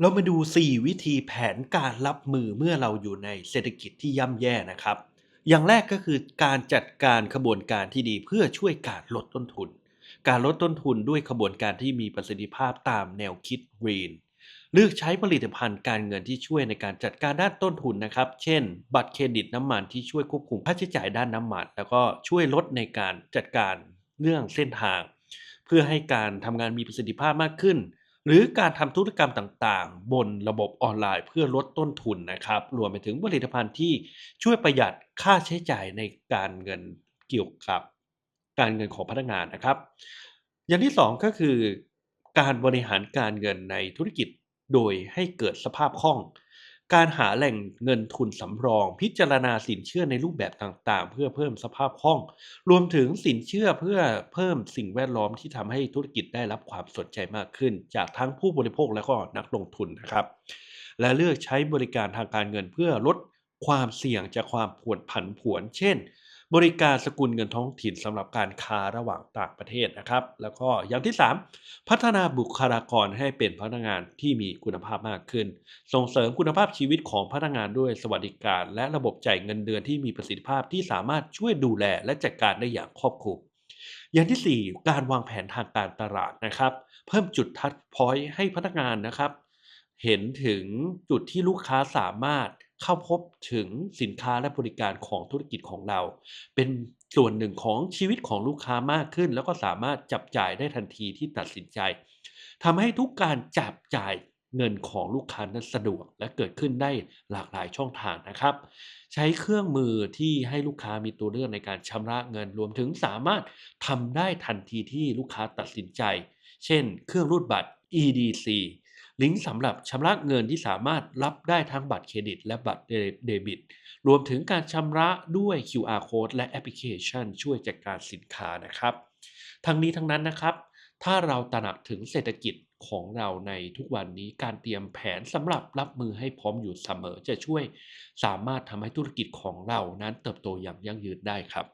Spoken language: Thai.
เรามาดู 4 วิธีแผนการรับมือเมื่อเราอยู่ในเศรษฐกิจที่ย่ำแย่นะครับ อย่างแรกก็คือการจัดการขบวนการที่ดีเพื่อช่วยการลดต้นทุน การลดต้นทุนด้วยขบวนการที่มีประสิทธิภาพตามแนวคิด Green เลือกใช้ผลิตภัณฑ์การเงินที่ช่วยในการจัดการด้านต้นทุนนะครับ เช่น บัตรเครดิตน้ำมันที่ช่วยควบคุมค่าใช้จ่ายด้านน้ำมัน แล้วก็ช่วยลดในการจัดการเรื่องเส้นทาง เพื่อให้การทำงานมีประสิทธิภาพมากขึ้น หรือการทำธุรกรรมต่างๆ บนระบบออนไลน์เพื่อลดต้นทุนนะครับ รวมไปถึงผลิตภัณฑ์ที่ช่วยประหยัดค่าใช้จ่ายในการเงินเกี่ยวกับการเงินของพนักงานนะครับ อย่างที่สองก็คือ การบริหารการเงินในธุรกิจโดยให้เกิดสภาพคล่อง การหาแหล่งเงินทุนสำรอง พิจารณาสินเชื่อในรูปแบบต่างๆ เพื่อเพิ่มสภาพคล่อง รวมถึงสินเชื่อเพื่อเพิ่มสิ่งแวดล้อมที่ทำให้ธุรกิจได้รับความสนใจมากขึ้น จากทั้งผู้บริโภคและก็นักลงทุนนะครับ และเลือกใช้บริการทางการเงินเพื่อลดความเสี่ยงจากความผวนผันผวน เช่น บริการสกุลเงินท้องถิ่นสำหรับการค้าระหว่างต่างประเทศนะครับ แล้วก็อย่างที่ 3 พัฒนาบุคลากรให้เป็นพนักงานที่มีคุณภาพมากขึ้น ส่งเสริมคุณภาพชีวิตของพนักงานด้วยสวัสดิการ และระบบจ่ายเงินเดือนที่มีประสิทธิภาพที่สามารถช่วยดูแลและจัดการได้อย่างครอบคลุมอย่างที่ 4 การวางแผนทางการตลาดนะครับ เพิ่มจุดทัชพอยต์ให้พนักงานนะครับ เห็นถึงจุดที่ลูกค้าสามารถ เข้าพบถึงสินค้าและบริการของธุรกิจของเรา เป็นส่วนหนึ่งของชีวิตของลูกค้ามากขึ้น แล้วก็สามารถจับจ่ายได้ทันทีที่ตัดสินใจทำให้ทุกการจับจ่ายเงินของลูกค้านั้นสะดวกและเกิดขึ้นได้หลากหลายช่องทางนะครับ ใช้เครื่องมือที่ให้ลูกค้ามีตัวเลือกในการชำระเงินรวมถึงสามารถทำได้ทันทีที่ลูกค้าตัดสินใจ เช่น เครื่องรูดบัตร EDC ลิงก์สำหรับชำระเงินที่สามารถรับได้ทั้งบัตรเครดิต และบัตรเดบิต รวมถึงการชำระด้วย QR code และแอปพลิเคชัน ช่วยจัดการสินค้านะครับ ทั้งนี้ทั้งนั้นนะครับ ถ้าเราตระหนักถึงเศรษฐกิจของเราในทุกวันนี้การเตรียมแผนสำหรับรับมือให้พร้อมอยู่เสมอจะช่วย สามารถทำให้ธุรกิจของเรานั้นเติบโตอย่างยั่งยืนได้ครับ